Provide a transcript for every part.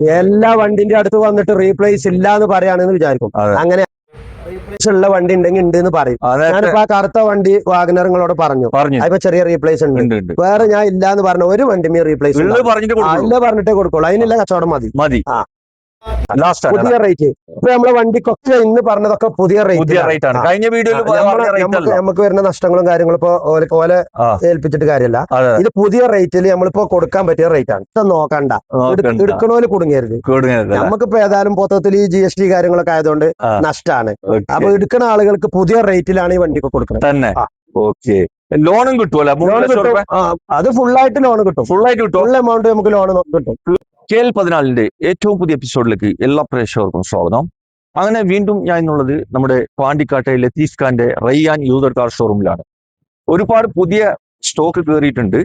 എല്ലാ വണ്ടിന്റെ അടുത്ത് വന്നിട്ട് റീപ്ലേസ് ഇല്ല എന്ന് പറയാണെന്ന് വിചാരിക്കും. അങ്ങനെ റീപ്ലേസ് ഉള്ള വണ്ടി ഉണ്ടെങ്കിൽ ഉണ്ട് എന്ന് പറയും ഞാനിപ്പോ ആ കറുത്ത വണ്ടി വാഗനറുകളോട് പറഞ്ഞു. അതിപ്പോ ചെറിയ റീപ്ലേസ് ഉണ്ട്. വേറെ ഞാൻ ഇല്ല എന്ന് പറഞ്ഞ ഒരു വണ്ടിമേ റീപ്ലേസ് ഇല്ല പറഞ്ഞിട്ടേ കൊടുക്കുള്ളൂ. അതിനുള്ള കച്ചവടം മതി. മതി. ആ. പുതിയ റേറ്റ് ഇപ്പൊ നമ്മളെ വണ്ടിക്കൊക്കെ ഇന്ന് പറഞ്ഞതൊക്കെ പുതിയ റേറ്റ് ആണ്. കഴിഞ്ഞ വീഡിയോയിൽ നമുക്ക് വരുന്ന നഷ്ടങ്ങളും കാര്യങ്ങളും ഇപ്പൊ ഓല. ഏൽപ്പിച്ചിട്ട് കാര്യമല്ല ഇത് പുതിയ റേറ്റിൽ നമ്മളിപ്പോ കൊടുക്കാൻ പറ്റിയ റേറ്റ് ആണ്. ഇത് നോക്കണ്ട. എടുക്കണോൽ കുടുങ്ങരുത്. നമുക്കിപ്പോ ഏതായാലും മൊത്തത്തിൽ ഈ ജി എസ് ടി കാര്യങ്ങളൊക്കെ ആയതുകൊണ്ട്. നഷ്ടമാണ്. അപ്പൊ എടുക്കുന്ന ആളുകൾക്ക് പുതിയ റേറ്റിലാണ് ഈ വണ്ടിക്ക് കൊടുക്കുന്നത് തന്നെ. ഓക്കെ. ലോണും കിട്ടുമല്ലോ അത് ഫുൾ ആയിട്ട് ലോൺ കിട്ടും. ഫുൾ ആയിട്ട് കിട്ടും ഫുൾ എമൗണ്ട് നമുക്ക് ലോൺ കിട്ടും. കെ എൽ പതിനാലിന്റെ ഏറ്റവും പുതിയ എപ്പിസോഡിലേക്ക് എല്ലാ പ്രേക്ഷകർക്കും സ്വാഗതം. അങ്ങനെ വീണ്ടും ഞാൻ ഇന്നുള്ളത് നമ്മുടെ പാണ്ടിക്കാട്ടെ ലത്തീഫ് ഖാന്റെ റയ്യാൻ യൂതർ കാർ ഷോറൂമിലാണ്. ഒരുപാട് പുതിയ സ്റ്റോക്ക് കയറിയിട്ടുണ്ട്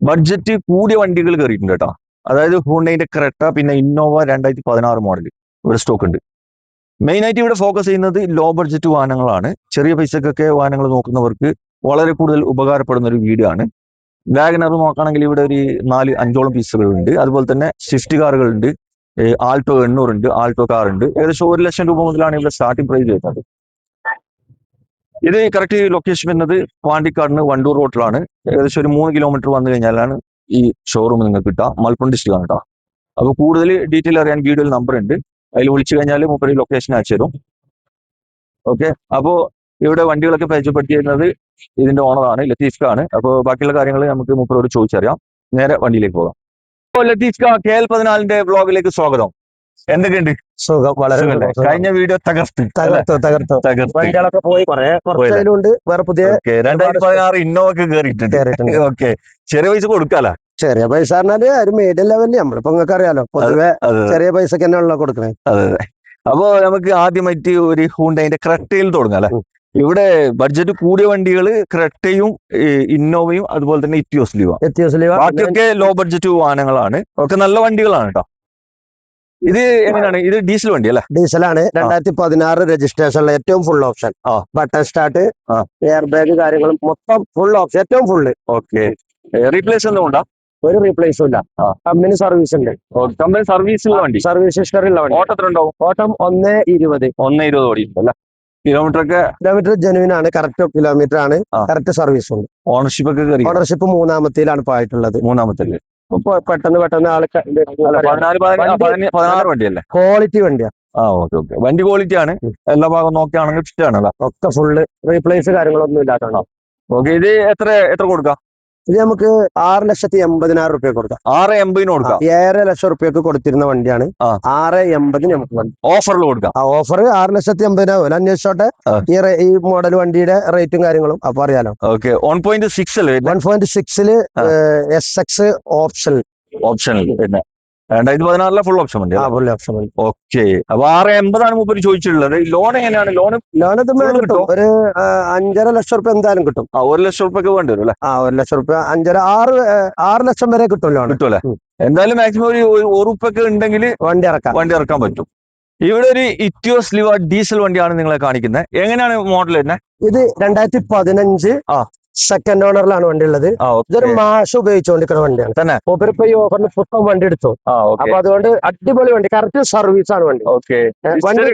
ബഡ്ജറ്റ് കൂടിയ വണ്ടികൾ കയറിയിട്ടുണ്ട് കേട്ടോ. അതായത് ഹൂണ്ടൈന്റെ ക്രെട്ട പിന്നെ ഇന്നോവ രണ്ടായിരത്തി പതിനാറ് മോഡൽ ഇവിടെ സ്റ്റോക്ക് ഉണ്ട്. മെയിൻ ആയിട്ട് ഇവിടെ ഫോക്കസ് ചെയ്യുന്നത് ലോ ബഡ്ജറ്റ് വാഹനങ്ങളാണ്. ചെറിയ പൈസക്കൊക്കെ വാഹനങ്ങൾ നോക്കുന്നവർക്ക് വളരെ കൂടുതൽ ഉപകാരപ്പെടുന്ന ഒരു ആണ് വാഗനർ നോക്കുകയാണെങ്കിൽ ഇവിടെ ഒരു നാല് അഞ്ചോളം പീസുകളുണ്ട്. അതുപോലെ തന്നെ സ്വിഫ്റ്റ് കാറുകളുണ്ട്. ആൾട്ടോ എണ്ണൂറുണ്ട് ആൾട്ടോ കാർ ഉണ്ട്. ഏകദേശം ഒരു ലക്ഷം രൂപ മുതലാണ് ഇവിടെ സ്റ്റാർട്ടിംഗ് പ്രൈസ് വരുന്നത്. ഇത് കറക്റ്റ് ലൊക്കേഷൻ വരുന്നത് പാണ്ടിക്കാടിന് വണ്ടൂർ റോട്ടിലാണ്. ഏകദേശം ഒരു മൂന്ന് കിലോമീറ്റർ വന്നു കഴിഞ്ഞാലാണ് ഈ ഷോറൂം നിങ്ങൾക്ക് കിട്ടുക. മലപ്പുറം ഡിസ്ട്രിക്ട് ആണ് കേട്ടോ അപ്പോൾ കൂടുതൽ ഡീറ്റെയിൽ അറിയാൻ വീഡിയോയിൽ നമ്പർ ഉണ്ട്. അതിൽ വിളിച്ചു കഴിഞ്ഞാൽ മുപ്പത് ലൊക്കേഷൻ അയച്ചു തരും. ഓക്കെ അപ്പോ ഇവിടെ വണ്ടികളൊക്കെ പരിചയപ്പെടുത്തിയിരുന്നത് ഇതിന്റെ ഓണറാണ് ലത്തീഷ്കാണ് ആണ് അപ്പോൾ ബാക്കിയുള്ള കാര്യങ്ങൾ നമുക്ക് മുപ്പതോട് ചോദിച്ചറിയാം. നേരെ വണ്ടിയിലേക്ക് പോകാം. അപ്പോൾ ലത്തീഷ്ക കെ എൽ പതിനാലിന്റെ വ്ളോഗിലേക്ക് സ്വാഗതം. എന്തൊക്കെയുണ്ട്? സുഖം വളരെ? കഴിഞ്ഞ വീഡിയോ തകർത്ത്. തകർത്ത് തകർത്തു. വണ്ടികളൊക്കെ പോയി വേറെ പുതിയ ഓക്കെ രണ്ടായിരത്തി പതിനാറ് ഇന്നോവക്ക് കയറിയിട്ടുണ്ട് കയറിയിട്ടുണ്ട് ഓക്കെ. ചെറിയ പൈസ കൊടുക്കാലോ? ചെറിയ പൈസ പറഞ്ഞാൽ ഒരു മീഡിയം ലെവലിൽ നമ്മളിപ്പോ നിങ്ങൾക്ക് അറിയാലോ. പൊതുവെ ചെറിയ പൈസക്ക് തന്നെയാണല്ലോ കൊടുക്കണേ. അതെ അതെ. അപ്പോ നമുക്ക് ആദ്യമായിട്ട് ഒരു ഹൂണ്ടൈന്റെ ക്രെട്ടയിൽ തുടങ്ങാം അല്ലെ. ഇവിടെ ബഡ്ജറ്റ് കൂടിയ വണ്ടികൾ ക്രെട്ടയും ഇന്നോവയും അതുപോലെ തന്നെ ഇറ്റിയോസ് ലീവ ബാക്കിയൊക്കെ ലോ ബഡ്ജറ്റ് വാഹനങ്ങളാണ്. ഒക്കെ നല്ല വണ്ടികളാണ് കേട്ടോ ഇത് എങ്ങനെയാണ്? ഇത് ഡീസൽ വണ്ടി അല്ലേ? ഡീസലാണ്. രണ്ടായിരത്തി പതിനാറ് രജിസ്ട്രേഷനിലെ ഏറ്റവും full option. Button start air bag കാര്യങ്ങളും മൊത്തം ഫുൾ ഓപ്ഷൻ ഏറ്റവും ഫുള്ള് ഓക്കെ. റീപ്ലേസ് ഒന്നും ഉണ്ടോ? ഒരു റീപ്ലേസും ഇല്ല. കമ്പനി സർവീസ് ഉണ്ട്. കമ്പനി വണ്ടി. സർവീസ് ഹിസ്റ്ററി ഉള്ള വണ്ടി. ഉണ്ടാവും ഓട്ടം ഒന്ന് ഇരുപത്. ഒന്ന് ഇരുപത് ഓടിയിട്ടുണ്ട് അല്ലേ? കിലോമീറ്റർ ഒക്കെ കിലോമീറ്റർ ജെനുവിൻ ആണ് കറക്റ്റ് കിലോമീറ്റർ ആണ്. കറക്റ്റ് സർവീസ് ഉണ്ട്. ഓണർഷിപ്പ് ഒക്കെ ഓണർഷിപ്പ് മൂന്നാമത്തേലാണ് പോയിട്ടുള്ളത് മൂന്നാമത്തെ പെട്ടെന്ന് പെട്ടെന്ന് ആൾക്ക് പതിനാല് പതിനാറ് വണ്ടി- പതിന- വണ്ടിയല്ലേ? ക്വാളിറ്റി വണ്ടിയാ. ആ ഓക്കെ ഓക്കെ. വണ്ടി ക്വാളിറ്റി ആണ്. എല്ലാ ഭാഗം നോക്കുകയാണെങ്കിൽ ഫിറ്റ് ആണല്ലോ ഒക്കെ ഫുള്ള് റീപ്ലേസ് കാര്യങ്ങളൊന്നും ഇല്ലാത്തതാണോ ഓക്കെ ഇത് എത്ര എത്ര കൊടുക്കാം? ഇത് നമുക്ക് ആറ് ലക്ഷത്തി എൺപതിനായിരം റുപ്യ കൊടുക്കാം. ആറ് എൺപതിന് കൊടുക്കാം. ഏഴര ലക്ഷം റുപ്യക്ക് കൊടുത്തിരുന്ന വണ്ടിയാണ്. ആറ് എൺപതിന് നമുക്ക് വണ്ടി. ഓഫറിൽ കൊടുക്കാം. ആ ഓഫർ ആറ് ലക്ഷത്തി എൺപതിനായിരം. വില അന്വേഷിച്ചോട്ടെ. ഈ ഈ മോഡൽ വണ്ടിയുടെ റേറ്റും കാര്യങ്ങളും അപ്പൊ അറിയാലോ. ഓക്കെ. വൺ പോയിന്റ് സിക്സ് അല്ലേ വൺ പോയിന്റ് സിക്സിൽ. എസ് എക്സ് ഓപ്ഷൻ ഓപ്ഷനിൽ പിന്നെ രണ്ടായിരത്തി പതിനാറിലെ ഫുൾ ഓപ്ഷൻ വണ്ടി ആ ഫുൾ ഓപ്ഷൻ ഓക്കെ അപ്പൊ ആറ് എൺപതാണ് മൂപ്പര് ചോദിച്ചിട്ടുള്ളത്. ലോൺ എങ്ങനെയാണ്? ലോൺ ലോൺ കിട്ടും. ഒരു അഞ്ചര ലക്ഷം റുപ്യ എന്തായാലും കിട്ടും. ആ ഒരു ലക്ഷം റുപ്യൊക്കെ വേണ്ടി വരും അല്ലേ? ആ ഒരു ലക്ഷം റുപ്യ അഞ്ചര ആറ് ആറ് ലക്ഷം വരെ കിട്ടും ലോൺ കിട്ടുമല്ലേ ഉം. എന്തായാലും മാക്സിമം ഒരു ഒരു ഉറുപ്പൊക്കെ ഉണ്ടെങ്കിൽ വണ്ടി ഇറക്കാം. വണ്ടി ഇറക്കാൻ പറ്റും. ഇവിടെ ഒരു ഇറ്റിയോസ് ലിവ ഡീസൽ വണ്ടിയാണ് നിങ്ങളെ കാണിക്കുന്നത്. എങ്ങനെയാണ് മോഡൽ തന്നെ ഇത് രണ്ടായിരത്തി പതിനഞ്ച് ആ. സെക്കൻഡ് ഓണറിലാണ് വണ്ടി ഉള്ളത്. ഇതൊരു മാഷ് ഉപയോഗിച്ചുകൊണ്ടിരിക്കുന്ന വണ്ടിയാണ്. തന്നെ. മൂപ്പര് ഇപ്പൊ ഈ ഓഫറിന് പുത്തം വണ്ടി എടുത്തു. അപ്പൊ അതുകൊണ്ട് അടിപൊളി വണ്ടി കറക്റ്റ് സർവീസ് ആണ് വണ്ടി. ഓക്കെ വണ്ടി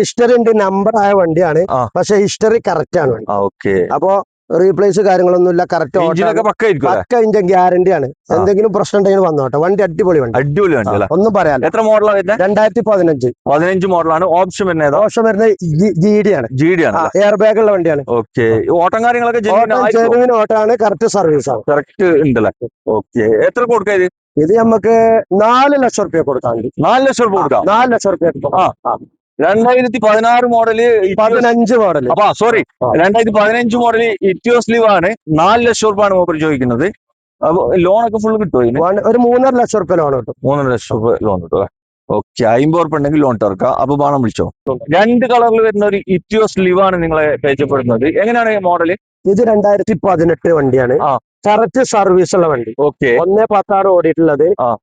ഹിസ്റ്ററി ഉണ്ട്? നമ്പർ ആയ വണ്ടിയാണ്. പക്ഷെ ഹിസ്റ്ററി കറക്റ്റ് ആണ് വണ്ടി. അപ്പൊ റീപ്ലേസ് കാര്യങ്ങളൊന്നുമില്ല കറക്റ്റ് പക്ക ഇഞ്ചൻ ഗ്യാരണ്ടി ആണ്. എന്തെങ്കിലും പ്രശ്നം ഉണ്ടെങ്കിൽ വന്നോട്ടെ വണ്ടി അടിപൊളി വണ്ടി. അടിപൊളി വണ്ടി ഒന്നും പറയാനില്ല. എത്ര മോഡലാണ് രണ്ടായിരത്തി പതിനഞ്ച് പതിനഞ്ച് മോഡലാണ് ഓപ്ഷൻ വരുന്നത് ഓപ്ഷൻ വരുന്നത് വരുന്ന ജി ഡി ആണ്. ജി ഡി ആണ് എയർ ബാഗ് ഉള്ള വണ്ടിയാണ്. ഓക്കെ ഓട്ടം കാര്യങ്ങളൊക്കെ ജെനുവിൻ ആണ്. കറക്റ്റ് സർവീസ് ആണ്. കറക്റ്റ് ഉണ്ടല്ലേ ഓക്കെ എത്ര കൊടുക്കാം ഇത്? നമുക്ക് നാല് ലക്ഷം റുപ്യ കൊടുക്കാൻ നാല് ലക്ഷം റുപ്യ കൊടുക്കാം. നാല് ലക്ഷം റുപ്യ ആ. രണ്ടായിരത്തി പതിനാറ് മോഡൽ പതിനഞ്ച് മോഡൽ അപ്പൊ സോറി. രണ്ടായിരത്തി പതിനഞ്ച് മോഡൽ ഇറ്റിയോസ് ലീവ് ആണ്. നാല് ലക്ഷം രൂപയാണ് മൂപ്പർ ചോദിക്കുന്നത്. അപ്പൊ ലോൺ ഒക്കെ ഫുൾ കിട്ടുമോ ഒരു മൂന്നര ലക്ഷം റുപ്യ ലോൺ കിട്ടും. മൂന്നര ലക്ഷം രൂപ ലോൺ കിട്ടും ഓക്കെ അമ്പത് ഉറപ്പ് ഉണ്ടെങ്കിൽ ലോൺ തീർക്കാം അപ്പൊ ബാണം വിളിച്ചോ? രണ്ട് കളറിൽ വരുന്ന ഒരു ഇറ്റിയോസ് ലീവ് ആണ് നിങ്ങളെ പരിചയപ്പെടുന്നത്. എങ്ങനെയാണ് മോഡൽ? ഇത് രണ്ടായിരത്തി പതിനെട്ട് വണ്ടിയാണ്. കറക്റ്റ് സർവീസ് ഉള്ള വണ്ടി. ഓക്കെ. ഒന്നേ പത്താറ് ഓടിയിട്ടുള്ളത്. ആ.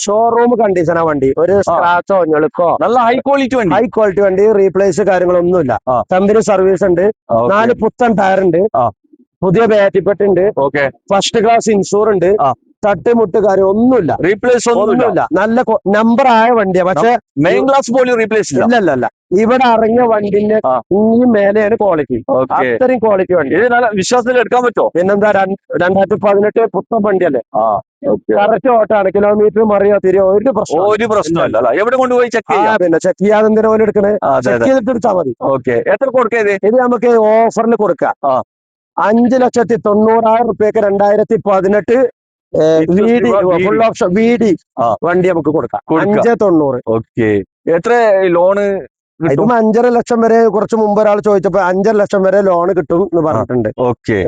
ഷോറൂം കണ്ടീഷനാ വണ്ടി. ഒരു സ്ക്രാച്ചോ ഞെളുക്കോ? നല്ല ഹൈ ക്വാളിറ്റി വണ്ടി. ഹൈ ക്വാളിറ്റി വണ്ടി റീപ്ലേസ് കാര്യങ്ങളൊന്നുമില്ല. കമ്പനി സർവീസ് ഉണ്ട്. നാല് പുത്തൻ ടയർ ഉണ്ട്. പുതിയ ബാറ്റിപ്പെട്ട് ഉണ്ട്. ഓക്കെ ഫസ്റ്റ് ക്ലാസ് ഇൻഷൂർ ഉണ്ട്. തട്ടിമുട്ട് കാര്യം ഒന്നുമില്ല. റീപ്ലേസ് ഒന്നുമില്ല. നല്ല നമ്പർ ആയ വണ്ടിയാ. പക്ഷെ മെയിൻ ക്ലാസ് പോലും റീപ്ലേസ് ഇല്ല. ഇല്ല ഇവിടെ ഇറങ്ങിയ വണ്ടിന്റെ. ഈ മേലെയാണ് ക്വാളിറ്റി അത്രയും ക്വാളിറ്റി വണ്ടി. വിശ്വാസത്തിൽ എടുക്കാൻ പറ്റുമോ? പിന്നെന്താ രണ്ട്- രണ്ടായിരത്തി പതിനെട്ട് പുത്തൻ വണ്ടിയല്ലേ? കറക്റ്റ് ഓട്ടാണ് കിലോമീറ്റർ മറിയോ തിരിയോ ഒരു പ്രശ്നം ഒരു പ്രശ്നമല്ല എവിടെ കൊണ്ടുപോയി ചെക്ക് ചെയ്യാം? പിന്നെ ചെക്ക് ചെയ്യാതെ എന്തിനാ പോലെ എടുക്കണേ? ചെക്ക് ചെയ്തിട്ട് എടുത്താൽ മതി. ഓക്കെ എത്ര കൊടുക്കേ ഇത് നമുക്ക് ഓഫറിൽ കൊടുക്കാം. അഞ്ച് ലക്ഷത്തി തൊണ്ണൂറായിരം റുപ്യക്ക് രണ്ടായിരത്തി പതിനെട്ട് V D full option V D ആ. വണ്ടി നമുക്ക് കൊടുക്കാം. കൊടുക്കാം. അഞ്ച് തൊണ്ണൂറ്. ഓക്കെ എത്ര ലോണ് ഇതും അഞ്ചര ലക്ഷം വരെ കുറച്ച് മുമ്പ് ഒരാൾ ചോദിച്ചപ്പോ അഞ്ചര ലക്ഷം വരെ ലോൺ കിട്ടും എന്ന് പറഞ്ഞിട്ടുണ്ട്. ഓക്കെ.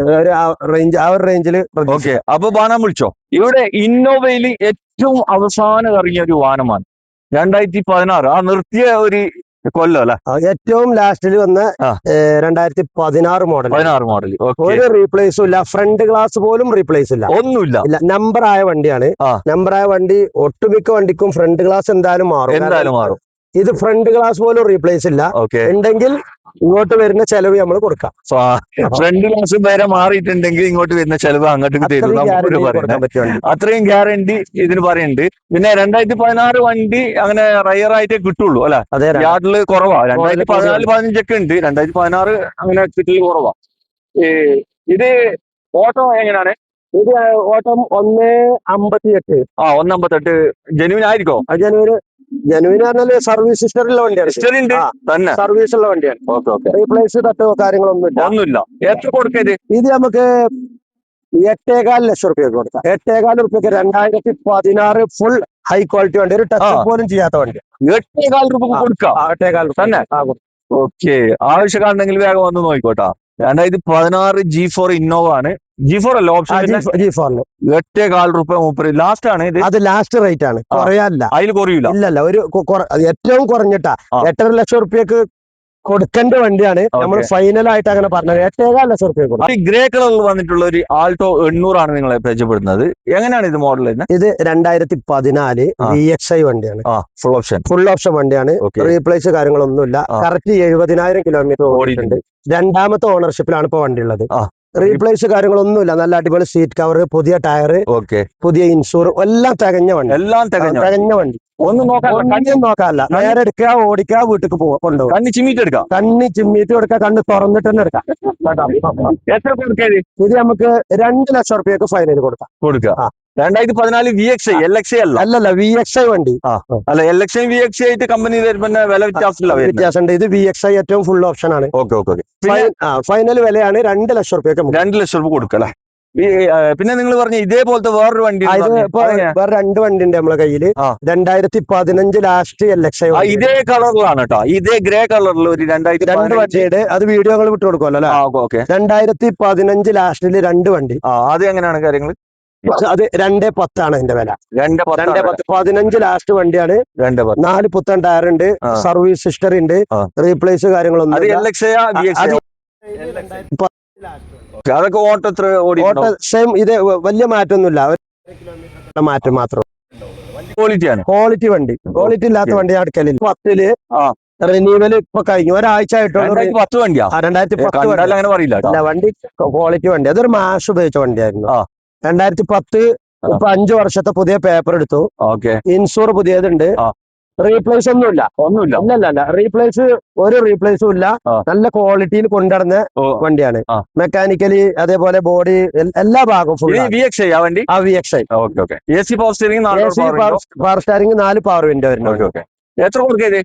റേഞ്ച് ആ ഒരു റേഞ്ചിൽ ഓക്കെ. അപ്പൊ ബാനാൻ വിളിച്ചോ? ഇവിടെ ഇന്നോവയിൽ ഏറ്റവും അവസാനം ഇറങ്ങിയ ഒരു വാഹനമാണ് രണ്ടായിരത്തി പതിനാറ് ആ നിർത്തിയ ഒരു കൊല്ലം അല്ലെ? ഏറ്റവും ലാസ്റ്റിൽ വന്ന. രണ്ടായിരത്തി പതിനാറ് മോഡൽ പതിനാറ് മോഡൽ ഒരു റീപ്ലേസും ഇല്ല. ഫ്രണ്ട് ഗ്ലാസ് പോലും റീപ്ലേസ് ഇല്ല. ഒന്നുമില്ല. ഇല്ല നമ്പർ ആയ വണ്ടിയാണ്. നമ്പർ ആയ വണ്ടി ഒട്ടുമിക്ക വണ്ടിക്കും ഫ്രണ്ട് ഗ്ലാസ് എന്തായാലും മാറും. എന്തായാലും മാറും. ഇത് ഫ്രണ്ട് ഗ്ലാസ് പോലും റീപ്ലേസ് ഇല്ല. ഓക്കെ ഉണ്ടെങ്കിൽ ഇങ്ങോട്ട് വരുന്ന ചെലവ് നമ്മൾ കൊടുക്കാം. ഫ്രണ്ട് ഗ്ലാസ് വരെ മാറിയിട്ടുണ്ടെങ്കിൽ ഇങ്ങോട്ട് വരുന്ന ചെലവ് അങ്ങോട്ട് തരും അത്രയും ഗ്യാരണ്ടി ഇതിന് പറയുന്നുണ്ട്. പിന്നെ രണ്ടായിരത്തി പതിനാറ് വണ്ടി അങ്ങനെ റയർ ആയിട്ടേ കിട്ടുള്ളൂ അല്ലെ? അതെ യാർഡിൽ കുറവാ. രണ്ടായിരത്തി. പതിനാല് പതിനഞ്ചൊക്കെ ഉണ്ട്. രണ്ടായിരത്തി പതിനാറ് അങ്ങനെ കിട്ടൽ കുറവാ. ഇത് ഓട്ടോ എങ്ങനെയാണ്? ഇത് ഓട്ടം ഒന്ന് അമ്പത്തി എട്ട് ആ ഒന്നമ്പത്തെട്ട് ജനുവിൻ ആയിരിക്കോ? ജനുവിന് ജനുവിന് പറഞ്ഞാൽ സർവീസ് ഹിസ്റ്ററിയുള്ള വണ്ടിയാണ്. ഉണ്ട്. ആ. തന്നെ. സർവീസ് ഉള്ള വണ്ടിയാണ്. Okay okay. റീപ്ലേസ് തട്ടോ കാര്യങ്ങളൊന്നും ഇല്ല. ഒന്നുമില്ല. എത്ര കൊടുക്കരുത്? ഇത് നമുക്ക് എട്ടേകാൽ ലക്ഷം റുപ്യ കൊടുക്കാം. എട്ടേകാൽ റുപ്യക്ക് രണ്ടായിരത്തി പതിനാറ് ഫുൾ ഹൈ ക്വാളിറ്റി വണ്ടി. ഒരു ടച്ച് ആ. പോലും ചെയ്യാത്ത വണ്ടി. എട്ടേകാൽ രൂപ കൊടുക്കാം. ആ, എട്ടേകാൽ റുപ്യ. തന്നെ? ആ, കൊടുക്കാം. ഓക്കെ. ആവശ്യക്കാരുണ്ടെങ്കിൽ വേഗം വന്ന് നോക്കിക്കോട്ടാ. രണ്ടായിരത്തി പതിനാറ് ജി ഫോർ ഇന്നോവ ആണ്. ജി ഫോർ അല്ല ഓപ്ഷൻ ജി- ജി എട്ടേ കാൽ റുപ്യ മുപ്പത് ലാസ്റ്റ് ആണ് ഇത്. അത് ലാസ്റ്റ് റേറ്റ് ആണ്. കുറയാല്ല. അതിൽ കുറയൂല. ഇല്ലല്ല ഒരു ഏറ്റവും കുറഞ്ഞിട്ടാ. എട്ടര ലക്ഷം റുപ്യക്ക് കൊടുക്കേണ്ട വണ്ടിയാണ്. നമ്മൾ. ഫൈനൽ ആയിട്ട് അങ്ങനെ പറഞ്ഞത്. ഏറ്റവും ലക്ഷം റുപ്യ ഗ്രേ കളറിൽ വന്നിട്ടുള്ള ഒരു ആൾട്ടോ എണ്ണൂറാണ് നിങ്ങളെ പരിചയപ്പെടുന്നത്. എങ്ങനെയാണ് ഇത് മോഡൽ ഇത് രണ്ടായിരത്തി പതിനാല്. വി എക്സ് ഐ വണ്ടിയാണ്. ഫുൾ ഓപ്ഷൻ ഫുൾ ഓപ്ഷൻ വണ്ടിയാണ്. റീപ്ലേസ് കാര്യങ്ങളൊന്നുമില്ല. കറക്റ്റ് എഴുപതിനായിരം കിലോമീറ്റർ ഓടിയിട്ടുണ്ട്. രണ്ടാമത്തെ ഓണർഷിപ്പിലാണ് ഇപ്പൊ വണ്ടി ഉള്ളത്. ആ. റീപ്ലേസ് കാര്യങ്ങളൊന്നുമില്ല. നല്ല അടിപൊളി സീറ്റ് കവർ പുതിയ ടയർ ഓക്കെ പുതിയ ഇൻഷൂർ എല്ലാം തികഞ്ഞ വണ്ടി. എല്ലാം തികഞ്ഞ തികഞ്ഞ വണ്ടി. ഒന്നും നോക്കാൻ നോക്കാല്ല നേരെ എടുക്കുക ഓടിക്കുക വീട്ടിൽ പോവാ കൊണ്ടുപോകും കണ്ണി ചിമ്മിട്ട് എടുക്കാം. കണ്ണി ചിമ്മീറ്റ് കൊടുക്കുക കണ്ണ് തുറന്നിട്ട് തന്നെ എടുക്കാം? എത്ര കൊടുക്കരുത് ഇത്? നമുക്ക് രണ്ട് ലക്ഷം റുപ്യക്ക് ഫൈനൽ കൊടുക്കാം. കൊടുക്കുക. രണ്ടായിരത്തി പതിനാല് V X I L X I അല്ല? അല്ലല്ല വി എക്സ് ഐ വണ്ടി. അല്ല L X I V X I ആയിട്ട് കമ്പനി വില വ്യത്യാസമില്ല വ്യത്യാസമുണ്ട്. ഇത് വി എക്സ് ഐ ഏറ്റവും ഫുൾ ഓപ്ഷൻ ആണ്. ഓക്കെ ഓക്കെ ഓക്കെ ഫൈനൽ വിലയാണ് രണ്ട് ലക്ഷം റുപ്യൊക്കെ രണ്ട് ലക്ഷം റുപ്യ കൊടുക്കല്ലേ പിന്നെ നിങ്ങൾ പറഞ്ഞ ഇതേപോലത്തെ വേറൊരു വണ്ടി വേറെ രണ്ട് വണ്ടി ഉണ്ട് നമ്മളെ കയ്യിൽ. രണ്ടായിരത്തി പതിനഞ്ച് ലാസ്റ്റ് എൽ എക്സ് ഐ ഇതേ കളറിലാണ് കേട്ടോ ഇതേ ഗ്രേ കളറിൽ ഒരു രണ്ടായിരത്തി രണ്ട് വണ്ടിയുടെ അത് വീഡിയോകൾ വിട്ടു കൊടുക്കുമല്ലോ രണ്ടായിരത്തി പതിനഞ്ച് ലാസ്റ്റിൽ രണ്ട് വണ്ടി. ആ അത് എങ്ങനെയാണ് കാര്യങ്ങൾ അത് രണ്ടേ പത്താണ് അതിന്റെ വില. രണ്ട് പത്ത് രണ്ടേ പത്ത് പതിനഞ്ച് ലാസ്റ്റ് വണ്ടിയാണ്. രണ്ട് പത്ത്. നാല് പുത്തൻ ടയർ ഉണ്ട് സർവീസ് ഹിസ്റ്ററി ഉണ്ട്. റീപ്ലേസ് കാര്യങ്ങളൊന്നും അതൊക്കെ ഓട്ടോ ഓട്ടോ സെയിം ഇത് വലിയ മാറ്റമൊന്നുമില്ല. മാറ്റം മാത്രം. ക്വാളിറ്റിയാണ് ക്വാളിറ്റി വണ്ടി. ക്വാളിറ്റി ഇല്ലാത്ത വണ്ടി അടുക്കലില്ല പത്തിൽ. റിന്യൂവൽ ഇപ്പൊ കഴിഞ്ഞു. ഒരാഴ്ച ആയിട്ടുള്ളൂ. പത്ത് വണ്ടിയാ? രണ്ടായിരത്തി പത്ത് വണ്ടി. അങ്ങനെ പറയില്ല വണ്ടി ക്വാളിറ്റി വണ്ടി. അതൊരു മാഷ് ഉപയോഗിച്ച വണ്ടിയായിരുന്നു. രണ്ടായിരത്തി പത്ത്. ഇപ്പൊ അഞ്ചു വർഷത്തെ പുതിയ പേപ്പർ എടുത്തു. ഓക്കെ. ഇൻഷൂർ പുതിയതുണ്ട്. റീപ്ലേസ് ഒന്നുമില്ല. ഒന്നുമില്ല. ഇല്ലല്ല അല്ല റീപ്ലേസ് ഒരു റീപ്ലേസും ഇല്ല. നല്ല ക്വാളിറ്റിയിൽ കൊണ്ടുനടന്ന വണ്ടിയാണ്. മെക്കാനിക്കലി അതേപോലെ ബോഡി എല്ലാ ഭാഗവും ഫുൾ ഇത് വി എക്സ് ആ വണ്ടി? ആ V X I okay okay. A C power steering power steering നാല് പവർ വിൻഡോ വരുന്നുണ്ട്. എത്ര കൊടുക്കരുത്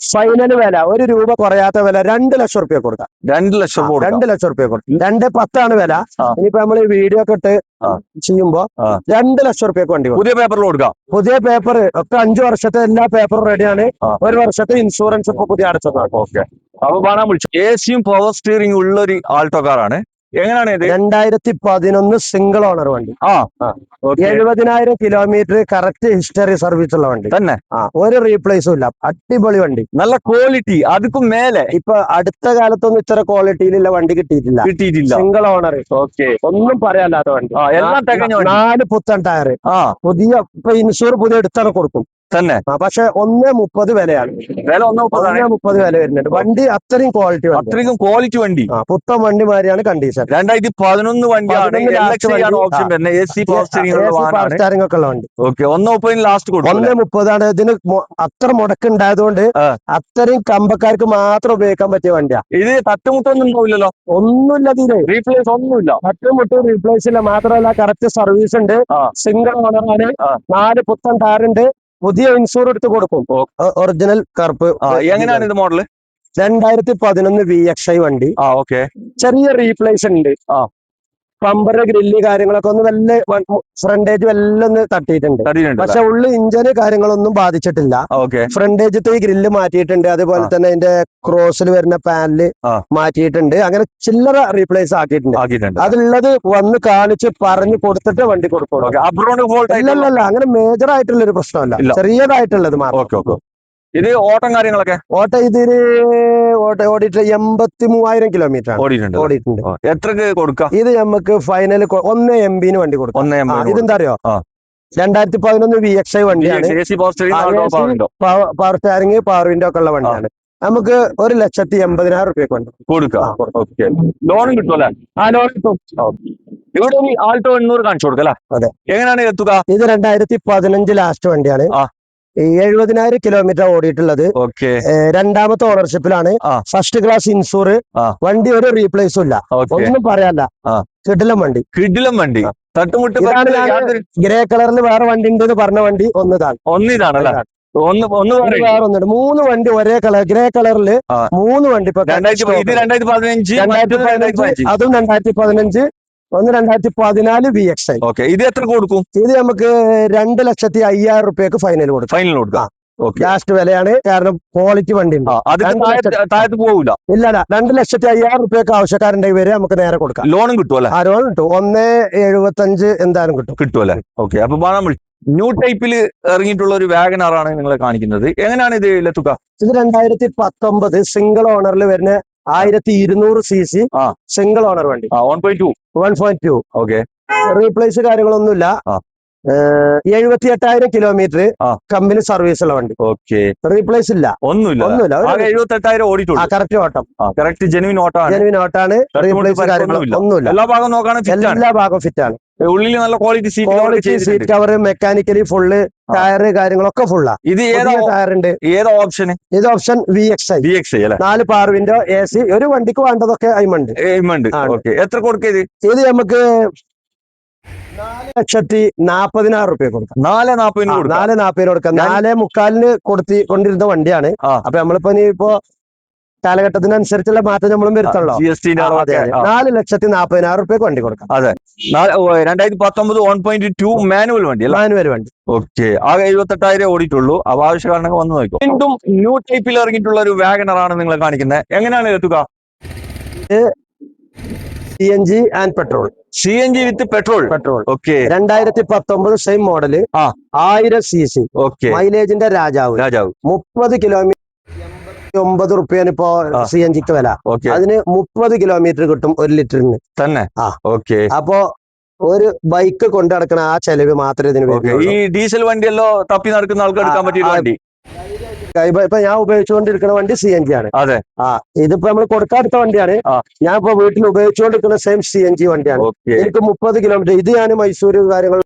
ഫൈനൽ വില ഒരു രൂപ കുറയാത്ത വില രണ്ട് ലക്ഷം റുപ്യ കൊടുക്കാം. രണ്ട് ലക്ഷം രണ്ട് ലക്ഷം റുപ്യ കൊടുക്കും. രണ്ട് പത്താണ് വില. ഇനിയിപ്പോ നമ്മൾ ഈ വീഡിയോ ഒക്കെ ഇട്ട്. ചെയ്യുമ്പോ രണ്ട് ലക്ഷം റുപ്യ വണ്ടി പുതിയ പേപ്പറിൽ കൊടുക്കാം. പുതിയ പേപ്പർ ഒക്കെ അഞ്ചു വർഷത്തെ എല്ലാ പേപ്പറും റെഡിയാണ് ഒരു വർഷത്തെ ഇൻഷുറൻസ് ഇപ്പൊ പുതിയ അടച്ചതാണ്. ഓക്കെ. അപ്പൊ കാണാൻ വിളിച്ചു എ സിയും പവർ സ്റ്റിയറിംഗ് ഉള്ള ഒരു ആൾട്ടോ കാറാണ് എങ്ങനെയാണ് ഇത്? രണ്ടായിരത്തി പതിനൊന്ന് സിംഗിൾ ഓണർ വണ്ടി. ആ എഴുപതിനായിരം കിലോമീറ്റർ കറക്റ്റ് ഹിസ്റ്ററി സർവീസ് ഉള്ള വണ്ടി. തന്നെ. ആ ഒരു റീപ്ലേസും ഇല്ല. അടിപൊളി വണ്ടി. നല്ല ക്വാളിറ്റി അതുക്കും മേലെ. ഇപ്പൊ അടുത്ത കാലത്തൊന്നും ഇത്ര ക്വാളിറ്റിയിലുള്ള വണ്ടി കിട്ടിയിട്ടില്ല. കിട്ടിയിട്ടില്ല. Single owner okay. ഒന്നും പറയാല്ലാത്ത വണ്ടി. എല്ലാം നാല് പുത്തൻ ടയർ ആ. പുതിയ ഇപ്പൊ ഇൻഷൂർ പുതിയ എടുത്താണ് കൊടുക്കും. തന്നെ. പക്ഷെ ഒന്ന് മുപ്പത് വിലയാണ്. വില ഒന്നേ മുപ്പതാണ് ഒന്ന് മുപ്പത് വില വരുന്നുണ്ട്. വണ്ടി അത്രയും ക്വാളിറ്റി അത്രയും ക്വാളിറ്റി വണ്ടി. പുത്തൻ വണ്ടി മാതിരിയാണ് കണ്ടീഷൻ രണ്ടായിരത്തി പതിനൊന്ന് വണ്ടിയാണ്. 11 എൽ last എക്സ് ആണ് വണ്ടി. ഓപ്ഷൻ ആ. വരുന്നത്. എ സി പവർ ഉള്ള ഒക്കെ ഉള്ള വണ്ടി. ഓക്കെ ഒന്ന് മുപ്പതിന് ലാസ്റ്റ് കൊടുക്കും ഒന്ന് മുപ്പതാണ്. ഇതിന് അത്ര മുടക്ക് ഉണ്ടായതുകൊണ്ട് അത്രയും കമ്പക്കാർക്ക് മാത്രം ഉപയോഗിക്കാൻ പറ്റിയ വണ്ടിയാ. ഇത് തട്ടുമുട്ടൊന്നും ഉണ്ടാവില്ലല്ലോ? ഒന്നുമില്ല ഇതിന് റീപ്ലേസ് ഒന്നുമില്ല. തട്ടുമുട്ട് റീപ്ലേസ് ഇല്ല. മാത്രമല്ല കറക്റ്റ് സർവീസ് ഉണ്ട്. സിംഗിൾ ഓണറാണ്. നാല് പുത്തൻ ടയറുണ്ട് പുതിയ ഇൻഷൂർ എടുത്ത് കൊടുക്കും. ഒറിജിനൽ കറുപ്പ് എങ്ങനെയാണ് ഇത് മോഡൽ രണ്ടായിരത്തി പതിനൊന്ന് വി എക്സ് ഐ വണ്ടി ആ ഓക്കെ ചെറിയ റീപ്ലേസ് ഉണ്ട് ആ. പമ്പറ് ഗ്രില്ല് കാര്യങ്ങളൊക്കെ ഒന്ന് വല്ല ഫ്രണ്ടേജ് വല്ല ഒന്ന് തട്ടിയിട്ടുണ്ട്. പക്ഷെ ഉള്ളു ഇഞ്ചന് കാര്യങ്ങളൊന്നും ബാധിച്ചിട്ടില്ല. ഓക്കെ. ഫ്രണ്ടേജത്തെ ഈ ഗ്രില്ല് മാറ്റിയിട്ടുണ്ട്. അതുപോലെ തന്നെ അതിന്റെ ക്രോസിൽ വരുന്ന പാനൽ മാറ്റിയിട്ടുണ്ട്. അങ്ങനെ ചില്ലറ റീപ്ലേസ് ആക്കിയിട്ടുണ്ട്. അതുള്ളത് വന്ന് കാണിച്ച് പറഞ്ഞു കൊടുത്തിട്ട് വണ്ടി കൊടുക്കുള്ളൂ അല്ല അങ്ങനെ മേജർ ആയിട്ടുള്ള ഒരു പ്രശ്നമല്ല ചെറിയതായിട്ടുള്ളത് മാത്രം. ഇത് ഓട്ടം കാര്യങ്ങളൊക്കെ? ഓട്ടം ഇതിന് ഓട്ട ഓടിയിട്ട് എൺപത്തി മൂവായിരം കിലോമീറ്റർ ഓടിയിട്ടുണ്ട് ഓടിയിട്ടുണ്ട്. എത്രക്ക് കൊടുക്കാം? ഇത് നമുക്ക് ഫൈനൽ ഒന്ന് എം ബിന് വണ്ടി കൊടുക്കാം. ഒന്ന് എം ഇതെന്താ അറിയോ. രണ്ടായിരത്തി പതിനൊന്ന് വി എക്സ് ഐ വണ്ടിയാണ്. പവർ സ്റ്റാരിങ് പവർ വിൻഡോ ഒക്കെ ഉള്ള വണ്ടിയാണ്. നമുക്ക് ഒരു ലക്ഷത്തി എൺപതിനായിരം റുപ്യ കൊണ്ട് കൊടുക്കാം. കിട്ടുമല്ലേ ആ ലോൺ കിട്ടും ഇവിടെ ഒരു ആൾട്ടോ എണ്ണൂറ് കാണിച്ചു കൊടുക്കല്ലേ അതെ. എങ്ങനെയാണ് എത്തുക ഇത് രണ്ടായിരത്തി പതിനഞ്ച് ലാസ്റ്റ് വണ്ടിയാണ് എഴുപതിനായിരം കിലോമീറ്റർ ഓടിയിട്ടുള്ളത്. ഓക്കെ രണ്ടാമത്തെ ഓണർഷിപ്പിലാണ് ഫസ്റ്റ് ക്ലാസ് ഇൻഷൂർ വണ്ടി ഒരു റീപ്ലേസും ഇല്ല. ഒന്നും പറയാല്ല. കിടിലം വണ്ടി. കിടിലം വണ്ടി. തട്ടുമുട്ട് ഗ്രേ കളറിൽ വേറെ വണ്ടി ഉണ്ട് പറഞ്ഞ വണ്ടി ഒന്നിതാണ്. ഒന്നിതാണല്ലേ ഒന്ന് ഒന്ന് ഇത് വേറെ ഒന്നുണ്ട്. മൂന്ന് വണ്ടി ഒരേ കളർ ഗ്രേ കളറിൽ മൂന്ന് വണ്ടി ഇപ്പൊ രണ്ടായിരത്തി പതിനഞ്ച്. അതും രണ്ടായിരത്തി പതിനഞ്ച്. ഒന്ന് രണ്ടായിരത്തി പതിനാല് വി എക്സ് ഐ ഓക്കെ ഇത് എത്ര കൊടുക്കും? ഇത് നമുക്ക് രണ്ട് ലക്ഷത്തി അയ്യായിരം റുപ്യക്ക് ഫൈനൽ കൊടുക്കും. ഫൈനൽ കൊടുക്കാം. ലാസ്റ്റ് വിലയാണ്. കാരണം ക്വാളിറ്റി വണ്ടി ഉണ്ട് അത് രണ്ട് താഴത്ത് താഴത്ത് പോകൂല ഇല്ല രണ്ട് ലക്ഷത്തി അയ്യായിരം റുപ്യക്ക് ആവശ്യക്കാരുണ്ടെങ്കിൽ വരെ നമുക്ക് നേരെ കൊടുക്കാം. ലോണും കിട്ടുമല്ലേ ആ ലോൺ കിട്ടും. ഒന്ന് എഴുപത്തഞ്ച് എന്തായാലും കിട്ടും. കിട്ടുമല്ലേ ഓക്കെ അപ്പൊ ന്യൂ ടൈപ്പിൽ ഇറങ്ങിയിട്ടുള്ള ഒരു വാഗനാർ ആണ് നിങ്ങളെ കാണിക്കുന്നത്. എങ്ങനെയാണ് ഇത് തുക ഇത് രണ്ടായിരത്തി പത്തൊമ്പത് സിംഗിൾ ഓണറിൽ വരുന്ന ആയിരത്തി ഇരുന്നൂറ് സി സി. സിംഗിൾ ഓണർ വണ്ടി. ആ one point two one point two okay replace കാര്യങ്ങളൊന്നുമില്ല. ഇല്ല എഴുപത്തി എട്ടായിരം കിലോമീറ്റർ. കമ്പനി സർവീസ് ഉള്ള വണ്ടി. ഓക്കെ റീപ്ലേസ് ഇല്ല. ഒന്നുമില്ല. ഒന്നുമില്ല. എഴുപത്തി എട്ടായിരം ഓടിയിട്ടുള്ളൂ കറക്റ്റ് ഓട്ടം. കറക്റ്റ് ജെനുവിൻ ഓട്ടമാണ്. ജെനുവിൻ ഓട്ടാണ് റീപ്ലേസ് കാര്യങ്ങൾ ഒന്നുമില്ല. എല്ലാ ഭാഗം നോക്കുകയാണെങ്കിൽ എല്ലാ ഭാഗവും ഫിറ്റ് ആണ്. ഉള്ളിൽ നല്ല quality quality seat seat cover mechanically full tyre tyre കാര്യങ്ങളൊക്കെ ഫുള്ളാ ഇത് ഏതാ ടയറുണ്ട് ടയർ ഉണ്ട്. ഏതാ ഓപ്ഷൻ ഇത് option V X I V X I അല്ലെ? നാല് പാർ വിൻഡോ എ സി ഒരു വണ്ടിക്ക് വേണ്ടതൊക്കെ അയിമുണ്ട്. എയ്മുണ്ട് ആണ്. ഓക്കെ എത്ര കൊടുക്കുക ഇത്? നമുക്ക് നാല് ലക്ഷത്തി നാപ്പതിനായിരം റുപ്യ കൊടുക്കാം. നാല് നാപ്പതിന് കൊടുക്കാം. നാല് നാപ്പതിന് കൊടുക്കാം. നാല് മുക്കാലിന് കൊടുത്തി കൊണ്ടിരുന്ന വണ്ടിയാണ്. അപ്പൊ നമ്മളിപ്പോ ഇനി ഇപ്പോ കാലഘട്ടത്തിനനുസരിച്ചുള്ള മാറ്റം നമ്മളും വരുത്തുള്ളൂ. ജി എസ് അതെ, അതെ. നാല് ലക്ഷത്തി നാപ്പതിനായിരം റുപ്യക്ക് വണ്ടി കൊടുക്കാം. രണ്ടായിരത്തി പത്തൊമ്പത് വൺ പോയിന്റ് ടു മാനുവൽ വണ്ടി മാനുവൽ വണ്ടി. ഓക്കെ. ആകെ എഴുപത്തെട്ടായിരം ഓടിയിട്ടുള്ളൂ. അപ്പൊ ആവശ്യക്കാരനൊക്കെ വന്നു നോക്കും വീണ്ടും ന്യൂ ടൈപ്പിൽ ഇറങ്ങിയിട്ടുള്ള ഒരു വാഗനറാണ് നിങ്ങൾ കാണിക്കുന്നത്. എങ്ങനെയാണ് എത്തുക? C N G and petrol C N G with petrol petrol okay. രണ്ടായിരത്തി പത്തൊമ്പത് സെയിം മോഡൽ. ആയിരം സി സി ഓക്കെ. മൈലേജിന്റെ രാജാവ്. രാജാവ്. മുപ്പത് കിലോമീറ്റർ ഒമ്പത് റുപ്യാണ് ഇപ്പോ. സി എൻ ജിക്ക് വില. അതിന് മുപ്പത് കിലോമീറ്റർ കിട്ടും ഒരു ലിറ്ററിന്. തന്നെ? ആ. ഓക്കെ. അപ്പോ ഒരു ബൈക്ക് കൊണ്ടു നടക്കുന്ന ആ ചെലവ് മാത്രമേ ഇതിന് ഈ ഡീസൽ വണ്ടിയല്ലോ തപ്പി നടക്കുന്ന ആൾക്ക് എടുക്കാൻ പറ്റിയ വണ്ടി? ഇപ്പൊ ഞാൻ ഉപയോഗിച്ചുകൊണ്ടിരിക്കുന്ന വണ്ടി സി എൻ ജി ആണ് അതെ. ആ ഇതിപ്പോ നമ്മൾ കൊടുക്കാടുത്ത വണ്ടിയാണ്. ഞാൻ ഇപ്പൊ വീട്ടിൽ ഉപയോഗിച്ചുകൊണ്ടിരിക്കുന്ന സെയിം സി എൻ ജി വണ്ടിയാണ്. എനിക്ക് മുപ്പത് കിലോമീറ്റർ ഇത് ഞാൻ മൈസൂര് കാര്യങ്ങൾ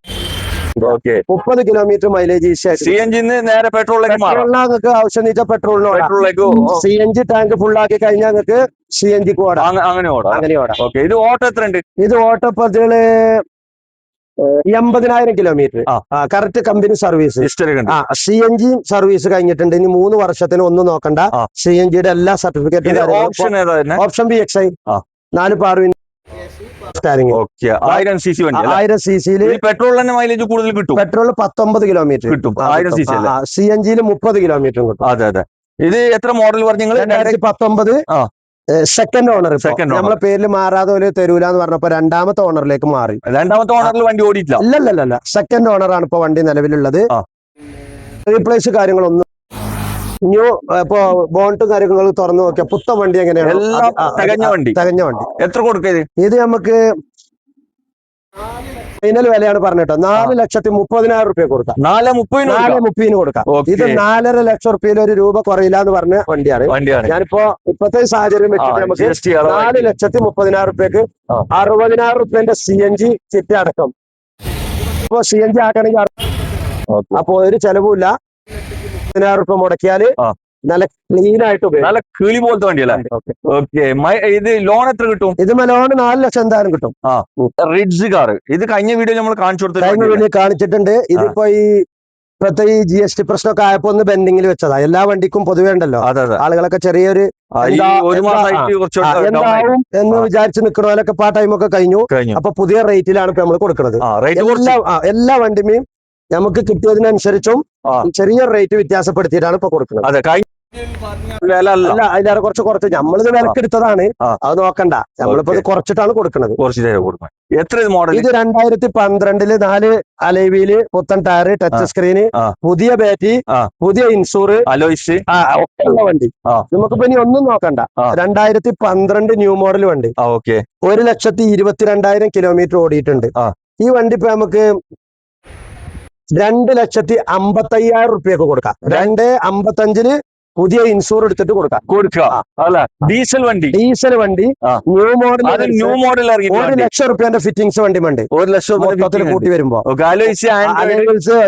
ഓക്കെ. മുപ്പത് കിലോമീറ്റർ മൈലേജ് സി എൻ ജിന്ന് നേരെ പെട്രോളിലേക്ക് പെട്രോളിന് നിങ്ങൾക്ക് ആവശ്യം വെച്ചാൽ പെട്രോളിന് പെട്രോളിലേക്ക് C N G tank full ആക്കി കഴിഞ്ഞാൽ നിങ്ങൾക്ക് സി എൻ ജിക്ക് ഓടാം. അങ്ങ- അങ്ങനെ ഓടാം. അങ്ങനെ ഓടാം. ഓക്കെ. ഇത് ഓട്ടോ എത്ര ഉണ്ട് ഇത് ഓട്ടോപ്പതികൾ എൺപതിനായിരം കിലോമീറ്റർ. ആ. Correct company service. ഹിസ്റ്ററി ഉണ്ട് ആ സി എൻ ജി സർവീസ് കഴിഞ്ഞിട്ടുണ്ട്. ഇനി മൂന്ന് വർഷത്തിന് ഒന്നും നോക്കണ്ട. ആ. സി എൻ ജിയുടെ എല്ലാ സർട്ടിഫിക്കറ്റും ഇത് ഓപ്ഷൻ ഏതാ തന്നെ ഓപ്ഷൻ ബി എക്സ് ഐ. ആ. നാല് പാർവിൻ സ്റ്റാരിങ് ആയിരം സി സി വണ്ടി അല്ലേ? ആയിരം സി സിയിൽ പെട്രോൾ തന്നെ മൈലേജ് കൂടുതൽ കിട്ടും? പെട്രോൾ പത്തൊമ്പത് കിലോമീറ്റർ. കിട്ടും. ആയിരം സി സി അല്ലേ? സി എൻ ജിയിൽ മുപ്പത് കിലോമീറ്ററും കിട്ടും. അതെ അതെ. ഇത് എത്ര മോഡൽ പറഞ്ഞു രണ്ടായിരത്തി പത്തൊമ്പത്. സെക്കൻഡ് ഓണർ സെക്കൻഡ് നമ്മളെ പേരിൽ മാറാതെ ഒരു തരൂല എന്ന് പറഞ്ഞപ്പോ രണ്ടാമത്തെ ഓണറിലേക്ക് മാറി. രണ്ടാമത്തെ ഓണറിൽ വണ്ടി ഓടിയിട്ടില്ല? ഇല്ലല്ലല്ല സെക്കൻഡ് ഓണറാണ് ഇപ്പൊ വണ്ടി നിലവിലുള്ളത്. റീപ്ലേസ് കാര്യങ്ങളൊന്നും ന്യൂ ഇപ്പൊ ബോണ്ടും കാര്യങ്ങളും തുറന്നു നോക്കിയാൽ പുത്തൻ വണ്ടി എങ്ങനെയാണ്? തികഞ്ഞ വണ്ടി. തികഞ്ഞ വണ്ടി. എത്ര കൊടുക്കരുത് ഇത് നമുക്ക് ഫൈനൽ വിലയാണ് പറഞ്ഞിട്ടോ. നാല് ലക്ഷത്തി മുപ്പതിനായിരം റുപ്യ കൊടുക്കാം. നാല് മുപ്പതിന് നാല് മുപ്പതിന് കൊടുക്കാം. ഇത് നാലര ലക്ഷം റുപ്യയിൽ ഒരു രൂപ കുറയില്ല എന്ന് പറഞ്ഞ വണ്ടിയാണ്. വണ്ടിയാണ്. ഞാനിപ്പോ ഇപ്പത്തെ സാഹചര്യം വെച്ചിട്ട് നമുക്ക് നാല്. ലക്ഷത്തി മുപ്പതിനായിരം റുപ്യക്ക്. അറുപതിനായിരം റുപ്യന്റെ സി എൻ ജി ചിറ്റ അടക്കം. ഇപ്പൊ സി എൻ ജി ആക്കണമെങ്കിൽ. അപ്പൊ ഒരു ചെലവുമില്ല. പതിനായിരം റുപ്യ മുടക്കിയാൽ നല്ല ക്ലീൻ ആയിട്ട് നല്ല കിളി പോലത്തെ വണ്ടിയല്ലേ? ഓക്കേ. ഇത് ലോൺ എത്ര കിട്ടും? ഇത് ലോൺ നാല് ലക്ഷം എന്തായാലും കിട്ടും. റിഡ്സ് കാർ ഇത് കഴിഞ്ഞ വീഡിയോ നമ്മൾ കാണിച്ചു കൊടുത്തു കഴിഞ്ഞ വീഡിയോ കാണിച്ചിട്ടുണ്ട്. ഇതിപ്പോ ഈ ഇപ്പത്തെ ഈ ജി എസ് ടി പ്രശ്നമൊക്കെ ആയപ്പോ ഒന്ന് ബെൻഡിങ്ങിൽ വെച്ചതാ. എല്ലാ വണ്ടിക്കും പൊതുവേ ഉണ്ടല്ലോ. ആളുകളൊക്കെ ചെറിയൊരു എന്താവും എന്ന്. വിചാരിച്ച് ഇപ്പൊ ആ ടൈമൊക്കെ കഴിഞ്ഞു. അപ്പൊ പുതിയ റേറ്റിലാണ് ഇപ്പൊ നമ്മൾ കൊടുക്കുന്നത് എല്ലാ വണ്ടിയും നമുക്ക് കിട്ടിയതിനനുസരിച്ചും. ചെറിയ റേറ്റ് വ്യത്യാസപ്പെടുത്തിയിട്ടാണ് ഇപ്പൊ കൊടുക്കുന്നത്. അതെ അല്ല അല്ല അതിലേറെ കുറച്ച് കുറച്ച്. നമ്മളിത് വിലക്കെടുത്തതാണ്. അത് നോക്കണ്ട. നമ്മളിപ്പോ കുറച്ചിട്ടാണ് കൊടുക്കുന്നത്. എത്ര ഇത് മോഡൽ ഇത് രണ്ടായിരത്തി പന്ത്രണ്ടിൽ നാല് അലൈവിയിൽ പുത്തൻ ടയർ ടച്ച്. സ്ക്രീന് പുതിയ ബാറ്ററി പുതിയ ഇൻഷൂർ അലോയിസ്. ഒക്കെ ഉള്ള വണ്ടി. നമുക്കിപ്പോ ഇനി ഒന്നും നോക്കണ്ട. രണ്ടായിരത്തി പന്ത്രണ്ട് ന്യൂ മോഡൽ വണ്ടി. ഒരു ലക്ഷത്തി ഇരുപത്തിരണ്ടായിരം കിലോമീറ്റർ ഓടിയിട്ടുണ്ട്. ഈ വണ്ടി ഇപ്പൊ നമുക്ക് രണ്ട് ലക്ഷത്തി അമ്പത്തയ്യായിരം റുപ്യക്ക് കൊടുക്കാം. രണ്ട് അമ്പത്തഞ്ചിന് പുതിയ ഇൻഷൂർ എടുത്തിട്ട് കൊടുക്കാം. കൊടുക്കുക. അല്ല? ഡീസൽ വണ്ടി. ഡീസൽ വണ്ടി ന്യൂ മോഡൽ ന്യൂ മോഡൽ ഒരു ലക്ഷം റുപ്യന്റെ ഫിറ്റിംഗ്സ് വണ്ടി ഉണ്ട് ഒരു ലക്ഷം മൊത്തത്തിൽ കൂട്ടി വരുമ്പോ.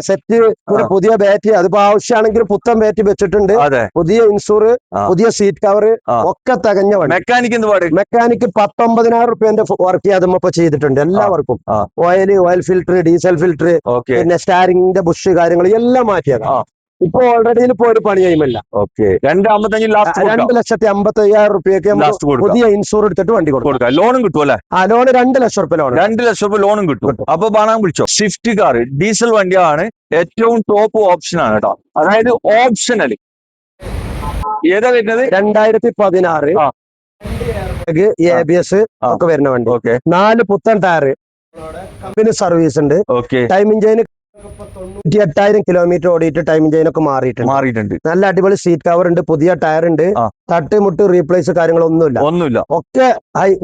സെറ്റ് ഒരു പുതിയ ബാറ്ററി അതിപ്പോ ആവശ്യമാണെങ്കിൽ പുത്തൻ ബാറ്ററി വെച്ചിട്ടുണ്ട്. പുതിയ ഇൻഷൂർ പുതിയ സീറ്റ് കവർ ഒക്കെ തകഞ്ഞ വണ്ടി. മെക്കാനിക് മെക്കാനിക് പത്തൊമ്പതിനായിരം റുപ്യന്റെ വർക്ക് അതുമ്പോ ചെയ്തിട്ടുണ്ട്. എല്ലാ വർക്കും oil oil filter diesel filter പിന്നെ സ്റ്റാരിങ്ങിന്റെ ബുഷ് കാര്യങ്ങൾ എല്ലാം മാറ്റിയതാണ്. ഇപ്പൊ ഓൾറെഡി ഇപ്പൊ ഒരു പണി കഴിയുമല്ല ഓക്കെ രണ്ട് അമ്പത്തഞ്ച് ലാസ്റ്റ് രണ്ട് ലക്ഷത്തി അമ്പത്തി അയ്യായിരം റുപ്യക്ക് പുതിയ ഇൻഷൂർ എടുത്തിട്ട് വണ്ടി കൊടുക്കാം. ലോണും കിട്ടും അല്ലെ? ആ ലോൺ രണ്ട് ലക്ഷം റുപ്യ ലോൺ രണ്ട് ലക്ഷം റുപ്യ ലോണും കിട്ടും. അപ്പൊ പണം വിളിച്ചോ സ്വിഫ്റ്റ് കാർ ഡീസൽ വണ്ടിയാണ് ഏറ്റവും ടോപ്പ് ഓപ്ഷൻ ആണ് കേട്ടോ. അതായത് ഓപ്ഷനൽ ഏതാ വരുന്നത്? രണ്ടായിരത്തി പതിനാറ്. എ ബി എസ് ഒക്കെ വരുന്ന വണ്ടി. ഓക്കെ നാല് പുത്തൻ ടയർ കമ്പനി സർവീസ് ഉണ്ട്. ടൈമിംഗ് തൊണ്ണൂറ്റി എട്ടായിരം കിലോമീറ്റർ ഓടിയിട്ട് ടൈം ചെയിൻ ഒക്കെ മാറിയിട്ടുണ്ട്. മാറിയിട്ടുണ്ട്. നല്ല അടിപൊളി സീറ്റ് കവർ ഉണ്ട് പുതിയ ടയർ ഉണ്ട്. തട്ട് മുട്ട് റീപ്ലേസ് കാര്യങ്ങളൊന്നുമില്ല. ഒന്നുമില്ല. ഒക്കെ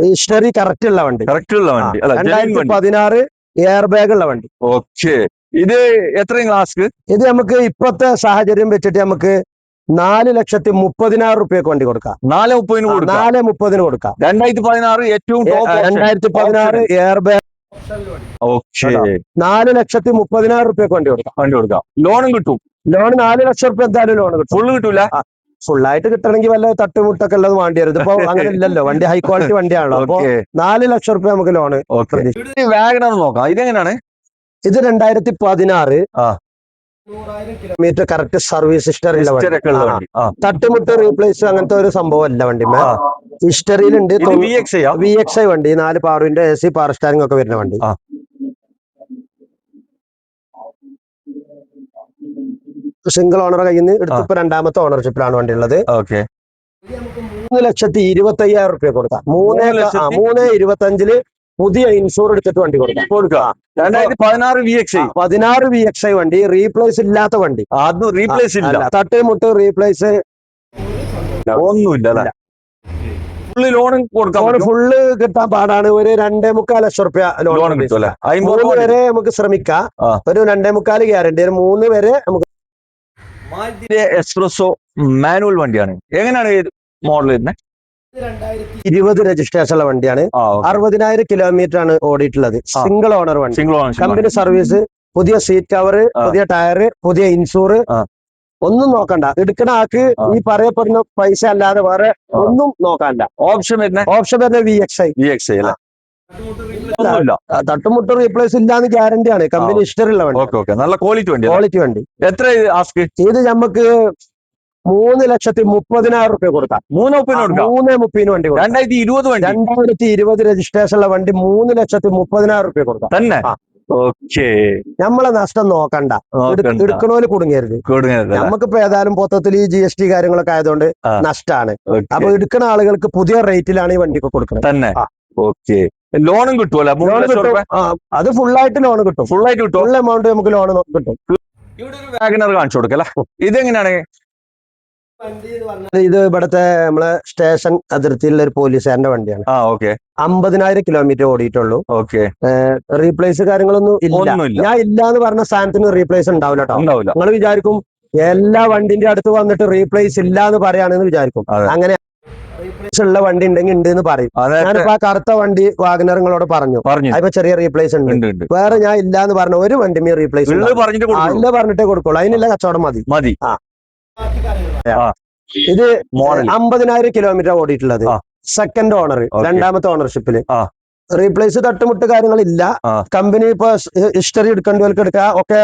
ഹിസ്റ്ററി കറക്റ്റ് ഉള്ള വണ്ടി. കറക്റ്റ് ഉള്ള വണ്ടി. രണ്ടായിരത്തി പതിനാറ് എയർ ബാഗ് ഉള്ള വണ്ടി. ഓക്കെ ഇത് എത്രയും ക്ലാസ് ഇത് നമുക്ക് ഇപ്പോഴത്തെ സാഹചര്യം വെച്ചിട്ട് നമുക്ക് നാല് ലക്ഷത്തി മുപ്പതിനായിരം റുപ്യക്ക് വണ്ടി കൊടുക്കാം. നാല് മുപ്പതിന് കൊടുക്കാം. നാല് മുപ്പതിന് കൊടുക്കാം. രണ്ടായിരത്തി പതിനാറ് ഏറ്റവും രണ്ടായിരത്തി പതിനാറ് എയർ ബാഗ് നാല് ലക്ഷത്തി മുപ്പതിനായിരം റുപ്യക്ക് വണ്ടി കൊടുക്കാം. വണ്ടി കൊടുക്കാം. ലോണും കിട്ടും. ലോൺ നാല് ലക്ഷം റുപ്യ എന്തായാലും ലോൺ കിട്ടും. ഫുള്ള് കിട്ടൂല? ഫുൾ ആയിട്ട് കിട്ടണമെങ്കിൽ വല്ല തട്ടുമുട്ടൊക്കെ ഉള്ളത് വേണ്ടി വരും ഇപ്പൊ അങ്ങനെ ഇല്ലല്ലോ വണ്ടി ഹൈ ക്വാളിറ്റി വണ്ടിയാണല്ലോ. അപ്പൊ നാല് ലക്ഷം റുപ്യ നമുക്ക് ലോണ് വാഗണർ നോക്കാം. ഇതെങ്ങനെയാണ്? ഇത് രണ്ടായിരത്തി പതിനാറ് ആ. കിലോമീറ്റർ കറക്റ്റ് സർവീസ് ഹിസ്റ്ററി ഉള്ള History ഒക്കെ ഉള്ള വണ്ടി. തട്ടുമുട്ട് റീപ്ലേസ് അങ്ങനത്തെ ഒരു സംഭവം അല്ല വണ്ടി ഹിസ്റ്ററിയിലുണ്ട് വി എക്സ് ഐ വണ്ടി നാല് പാറുവിന്റെ എ സി പവർ സ്റ്റാരിംഗ് ഒക്കെ വരുന്ന വണ്ടി. സിംഗിൾ ഓണർ കയ്യിൽ നിന്ന് എടുത്തിപ്പോ രണ്ടാമത്തെ ഓണർഷിപ്പിലാണ് വണ്ടി ഉള്ളത്. ഓക്കെ. മൂന്ന് ലക്ഷത്തി ഇരുപത്തി അയ്യായിരം റുപ്യ കൊടുക്കാം. മൂന്ന് മൂന്ന് ഇരുപത്തി അഞ്ചിൽ പുതിയ ഇൻഷൂർ എടുത്തിട്ട് വണ്ടി കൊടുക്കാം. കൊടുക്കാം. രണ്ടായിരത്തി പതിനാറ് വി എക്സ് ഐ പതിനാറ് വി എക്സ് ഐ വണ്ടി റീപ്ലേസ് ഇല്ലാത്ത വണ്ടി. അത് റീപ്ലേസ് ഇല്ല. തട്ട് മുട്ട് റീപ്ലേസ് ഒന്നുമില്ല ഫുള്ള് ലോൺ കൊടുക്കാം ഫുള്ള് കിട്ടാൻ പാടാണ്. ഒരു രണ്ടേ മുക്കാൽ ലക്ഷം റുപ്യ ലോൺ ലോൺ കിട്ടും അല്ലെ? അമ്പത് മൂന്ന് വരെ നമുക്ക് ശ്രമിക്കാം. ഒരു രണ്ടേ മുക്കാൽ ഗ്യാരണ്ടി ഒരു മൂന്ന് വരെ നമുക്ക് എക്സ്പ്രസോ മാനുവൽ വണ്ടിയാണ്. എങ്ങനെയാണ് മോഡൽ വരുന്നത്? ഇരുപത് രജിസ്ട്രേഷൻ ഉള്ള വണ്ടിയാണ് അറുപതിനായിരം കിലോമീറ്റർ ആണ് ഓടിയിട്ടുള്ളത് സിംഗിൾ ഓണർ വണ്ടി. സിംഗിൾ കമ്പനി സർവീസ് പുതിയ സീറ്റ് കവർ പുതിയ ടയർ പുതിയ ഇൻഷൂർ ഒന്നും നോക്കണ്ട. എടുക്കണ ആൾക്ക് ഈ പറയപ്പെടുന്ന പൈസ അല്ലാതെ വേറെ ഒന്നും നോക്കണ്ട ഓപ്ഷൻ വരുന്ന? ഓപ്ഷൻ വരുന്ന V X I V X അല്ലേ? ഒന്നുമില്ല. തട്ടുമുട്ട് റീപ്ലേസ് ഇല്ലാന്ന് ഗ്യാരണ്ടി ആണ്. കമ്പനി ഇഷ്ടമുള്ള വണ്ടി. Okay okay. നല്ല ക്വാളിറ്റി വണ്ടി ക്വാളിറ്റി വണ്ടി. എത്ര ആസ്ക് ഇത് നമുക്ക് മൂന്ന് ലക്ഷത്തി മുപ്പതിനായിരം റുപ്യ കൊടുക്കാം മൂന്ന് മുപ്പതിന് മൂന്ന് മുപ്പതിന് വണ്ടി രണ്ടായിരത്തി ഇരുപത് വണ്ടി. രണ്ടായിരത്തി ഇരുപത് രജിസ്ട്രേഷൻ ഉള്ള വണ്ടി മൂന്ന് ലക്ഷത്തി മുപ്പതിനായിരം റുപ്യ കൊടുക്കാം. തന്നെ. ഓക്കെ. നമ്മളെ നഷ്ടം നോക്കണ്ട. എടുക്കണോൽ കുടുങ്ങരുത്. നമുക്കിപ്പോ ഏതായാലും മൊത്തത്തിൽ ഈ ജി എസ് ടി കാര്യങ്ങളൊക്കെ ആയതുകൊണ്ട് നഷ്ടമാണ് അപ്പൊ എടുക്കുന്ന ആളുകൾക്ക് പുതിയ റേറ്റിലാണ് ഈ വണ്ടിക്ക് കൊടുക്കുന്നത് തന്നെ. ഓക്കെ. ലോണും കിട്ടുമല്ലോ അത് ഫുള്ളായിട്ട് ആയിട്ട് ലോൺ കിട്ടും. ഫുൾ ആയിട്ട് കിട്ടും ഫുൾ എമൗണ്ട് നമുക്ക് ലോൺ കിട്ടും. ഇവിടെ ഒരു വാഗനർ കാണിച്ചു കൊടുക്കല്ലേ? ഇതെങ്ങനെയാണ്? ഇത് ഇവിടത്തെ നമ്മളെ സ്റ്റേഷൻ അതിർത്തിയിലുള്ള ഒരു പോലീസുകാരന്റെ വണ്ടിയാണ്. ആ ഓക്കെ. അമ്പതിനായിരം കിലോമീറ്റർ ഓടിയിട്ടുള്ളൂ. ഓക്കെ. റീപ്ലേസ് കാര്യങ്ങളൊന്നും ഇല്ല. ഞാൻ ഇല്ല എന്ന് പറഞ്ഞ സാധനത്തിന് റീപ്ലേസ് ഉണ്ടാവില്ല കേട്ടോ നിങ്ങൾ വിചാരിക്കും എല്ലാ വണ്ടിന്റെ അടുത്ത് വന്നിട്ട് റീപ്ലേസ് ഇല്ല എന്ന് പറയാണെന്ന് വിചാരിക്കും. അങ്ങനെ റീപ്ലേസ് ഉള്ള വണ്ടി ഉണ്ടെങ്കിൽ ഉണ്ട് എന്ന് പറയും. അതെ. ഞാനിപ്പോ ആ കറുത്ത വണ്ടി വാഗനറുകളോട് പറഞ്ഞു. പറഞ്ഞു. അതിപ്പോ ചെറിയ റീപ്ലേസ് ഉണ്ട്. വേറെ ഞാൻ ഇല്ല എന്ന് പറഞ്ഞ ഒരു വണ്ടി റീപ്ലേസ് ഇല്ല പറഞ്ഞിട്ടേ കൊടുക്കുള്ളൂ. അതിനുള്ള കച്ചവടം മതി. മതി. ഇത് അമ്പതിനായിരം കിലോമീറ്റർ ഓടിയിട്ടുള്ളത്. സെക്കൻഡ് ഓണർ രണ്ടാമത്തെ ഓണർഷിപ്പിൽ. റീപ്ലേസ് തട്ടുമുട്ട് കാര്യങ്ങളില്ല. കമ്പനി ഇപ്പൊ ഹിസ്റ്ററി എടുക്കേണ്ടവർക്ക് എടുക്കുക ഒക്കെ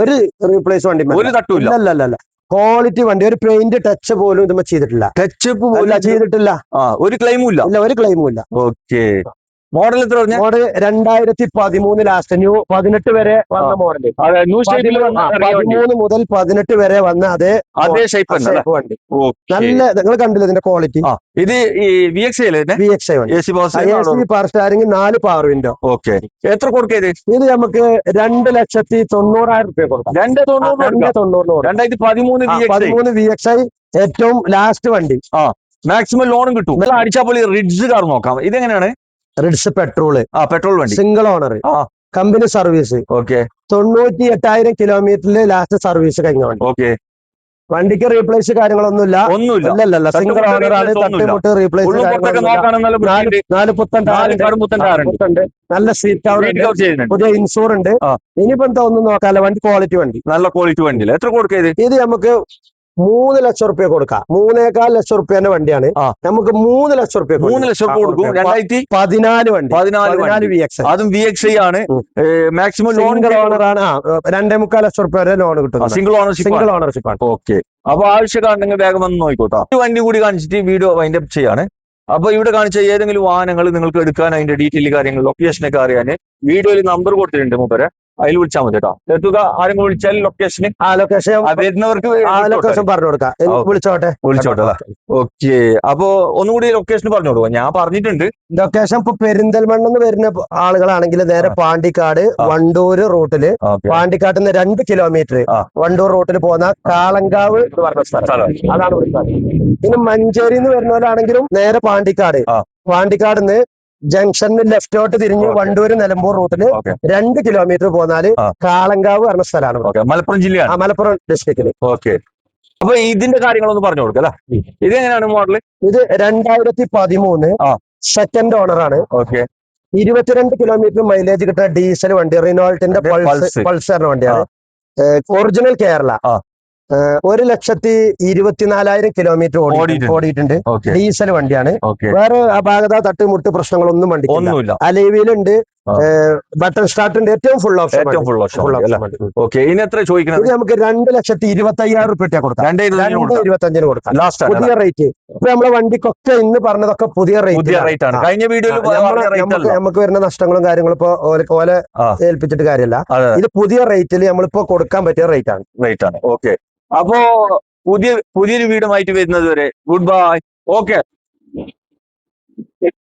ഒരു റീപ്ലേസ് വണ്ടി ഒരു അല്ല അല്ല ക്വാളിറ്റി വണ്ടി ഒരു പെയിന്റ് ടച്ച് പോലും ഇതുമ്മ ചെയ്തിട്ടില്ല. പോലും ചെയ്തിട്ടില്ല. ഒരു ക്ലെയിമും ഇല്ല. ഇല്ല ഒരു ക്ലെയിമും ഇല്ല. ഓക്കെ. മോഡൽ എത്ര പറഞ്ഞു? മോഡൽ രണ്ടായിരത്തി പതിമൂന്ന് ലാസ്റ്റ് ന്യൂ പതിനെട്ട് വരെ വന്ന മോഡൽ. ന്യൂ ഷേപ്പിൽ പതിമൂന്ന് മുതൽ പതിനെട്ട് വരെ വന്ന അതേ അതേ ഷേപ്പ് വണ്ടി. നല്ല നിങ്ങൾ കണ്ടില്ല ഇതിന്റെ ക്വാളിറ്റി ഇത് V X V X I C power steering നാല് പവർ വിൻഡോ ഓക്കെ എത്ര കൊടുക്കരുത് ഇത്? നമുക്ക് രണ്ട് ലക്ഷത്തി തൊണ്ണൂറായിരം റുപ്യ കൊടുക്കാം. രണ്ട് തൊണ്ണൂറ്. തൊണ്ണൂറിന് രണ്ടായിരത്തി പതിമൂന്ന് പതിമൂന്ന് വി എക്സ് ഐ ഏറ്റവും ലാസ്റ്റ് വണ്ടി. മാക്സിമം ലോണും കിട്ടും. അടിച്ചാൽ പോലെ റിഡ്സ് കാർ നോക്കാം. ഇതെങ്ങനെയാണ്? റിഡ്സ് പെട്രോൾ ആ പെട്രോൾ വണ്ടി. സിംഗിൾ ഓണർ ആ. Company service okay. തൊണ്ണൂറ്റി എട്ടായിരം കിലോമീറ്ററിൽ ലാസ്റ്റ് സർവീസ് കഴിഞ്ഞ വണ്ടി. ഓക്കെ. വണ്ടിക്ക് റീപ്ലേസ് കാര്യങ്ങളൊന്നുമില്ല. ഒന്നുമില്ല. സിംഗിൾ ഓണർ ആണ്. തട്ടിമുട്ട് റീപ്ലേസ് നാല് പുത്തൻ ആ, നല്ല സീറ്റ് കവർ. പുതിയ ഇൻഷൂർ ഉണ്ട്. ഇനിയിപ്പം ഒന്നും നോക്കാല്ല? വണ്ടി ക്വാളിറ്റി വണ്ടി. നല്ല ക്വാളിറ്റി വണ്ടി എത്ര കൊടുക്കരുത് ഇത് നമുക്ക് മൂന്ന് ലക്ഷം റുപ്യ കൊടുക്കാം. മൂന്നേകാൽ ലക്ഷം റുപ്യന്റെ വണ്ടിയാണ്. നമുക്ക് മൂന്ന് ലക്ഷം റുപ്യ മൂന്ന് ലക്ഷം കൊടുക്കും. രണ്ടായിരത്തി പതിനാല് വണ്ടി. പതിനാല് വി എക്സ് അതും വി എക്സ് ആണ്. മാക്സിമം ലോൺ ഓണറാണ് രണ്ടേ മുക്കാൽ ലക്ഷം റുപ്യ വരെ ലോൺ കിട്ടും സിംഗിൾ ഓണർഷിപ്പ് സിംഗിൾ ഓണർഷിപ്പ് ആണ്. ഓക്കെ. അപ്പൊ ആവശ്യക്കാരുണ്ടെങ്കിൽ വേഗം വന്ന് നോക്കിക്കോട്ടോ. ഈ വണ്ടി കൂടി കാണിച്ചിട്ട് വീഡിയോ വൈൻഡ് അപ്പ് ചെയ്യാണ്. അപ്പൊ ഇവിടെ കാണിച്ച ഏതെങ്കിലും വാഹനങ്ങൾ നിങ്ങൾക്ക് എടുക്കാൻ അതിന്റെ ഡീറ്റെയിൽ കാര്യങ്ങൾ ലൊക്കേഷനൊക്കെ അറിയാൻ. വീഡിയോയിൽ നമ്പർ കൊടുത്തിട്ടുണ്ട് മൂപ്പരെ. അതിൽ വിളിച്ചാൽ മതി കേട്ടോ. എത്തുക ആരെങ്കിലും വിളിച്ചാൽ ലൊക്കേഷന് ആ ലൊക്കേഷൻ വരുന്നവർക്ക് ആ ലൊക്കേഷൻ പറഞ്ഞു കൊടുക്കാം. വിളിച്ചോട്ടെ? വിളിച്ചോട്ടെ ഓക്കെ. അപ്പൊ ഒന്നുകൂടി ലൊക്കേഷൻ പറഞ്ഞു കൊടുക്കുക ഞാൻ പറഞ്ഞിട്ടുണ്ട്. ലൊക്കേഷൻ ഇപ്പൊ പെരിന്തൽമണ്ണെന്ന് വരുന്ന ആളുകളാണെങ്കിൽ നേരെ പാണ്ടിക്കാട്. വണ്ടൂര് റൂട്ടിൽ. പാണ്ടിക്കാട്ടിൽ നിന്ന് രണ്ട് കിലോമീറ്റർ വണ്ടൂർ റൂട്ടിൽ പോകുന്ന കാളങ്കാവ് എന്ന് പറഞ്ഞ സ്ഥലം. അതാണ് പിന്നെ മഞ്ചേരിന്ന് വരുന്നവരാണെങ്കിലും നേരെ പാണ്ടിക്കാട്. പാണ്ടിക്കാടിന്ന് പാണ്ടിക്കാട് നിന്ന് ജംഗ്ഷനിൽ ലെഫ്റ്റോട്ട് തിരിഞ്ഞ്. വണ്ടൂര് നിലമ്പൂർ റൂട്ടിൽ രണ്ട് കിലോമീറ്റർ പോന്നാൽ കാളങ്കാവ് പറഞ്ഞ സ്ഥലമാണ്. മലപ്പുറം ജില്ലയാണ്. മലപ്പുറം ഡിസ്ട്രിക്റ്റിൽ ഓക്കെ. അപ്പൊ ഇതിന്റെ കാര്യങ്ങളൊന്ന് പറഞ്ഞു കൊടുക്കുക ഇത് എങ്ങനെയാണ് മോഡൽ ഇത് രണ്ടായിരത്തി പതിമൂന്ന്. സെക്കൻഡ് ഓണർ ആണ്. ഓക്കെ. ഇരുപത്തിരണ്ട് കിലോമീറ്റർ മൈലേജ് കിട്ടുന്ന ഡീസൽ വണ്ടി റിനോൾട്ടിന്റെ പൾസറിന്റെ പൾസ് പൾസ്. പൾസ് വണ്ടിയാണ്. ഒറിജിനൽ കേരള. ഒരു ലക്ഷത്തി ഇരുപത്തിനാലായിരം കിലോമീറ്റർ ഓടിയിട്ടുണ്ട്. ഡീസൽ വണ്ടിയാണ്. വേറെ അപാകത തട്ടുമുട്ട് പ്രശ്നങ്ങളൊന്നും വണ്ടി ഒന്നുമില്ല. അലൈവിലുണ്ട് ആ. ബട്ടൺ സ്റ്റാർട്ടിന്റെ ഏറ്റവും ഫുൾ ഓപ്ഷൻ ഏറ്റവും ഫുൾ ഓപ്ഷൻ ഓക്കെ ഇനി എത്ര ചോദിക്കണത് ഇത് നമുക്ക് രണ്ട് ലക്ഷത്തി ഇരുപത്തി അയ്യായിരം റുപ്യ കൊടുക്കാം. രണ്ടേ രണ്ട് ഇരുപത്തഞ്ചിന് കൊടുക്കാം. ലാസ്റ്റ് പുതിയ റേറ്റ് ഇപ്പൊ നമ്മളെ വണ്ടിക്കൊക്കെ ഇന്ന് പറഞ്ഞതൊക്കെ പുതിയ റേറ്റ് റേറ്റ് ആണ്. കഴിഞ്ഞ വീഡിയോയിൽ നമുക്ക് വരുന്ന നഷ്ടങ്ങളും കാര്യങ്ങളും ഇപ്പൊ ഓലെ ഏൽപ്പിച്ചിട്ട് കാര്യമല്ല ഇത് പുതിയ റേറ്റിൽ നമ്മളിപ്പോ കൊടുക്കാൻ പറ്റിയ റേറ്റ് ആണ്. റേറ്റ് ആണ്. ഓക്കെ. അപ്പോ പുതിയ പുതിയൊരു വീടുമായിട്ട് വരുന്നത് വരെ ഗുഡ് ബൈ. ഓക്കെ.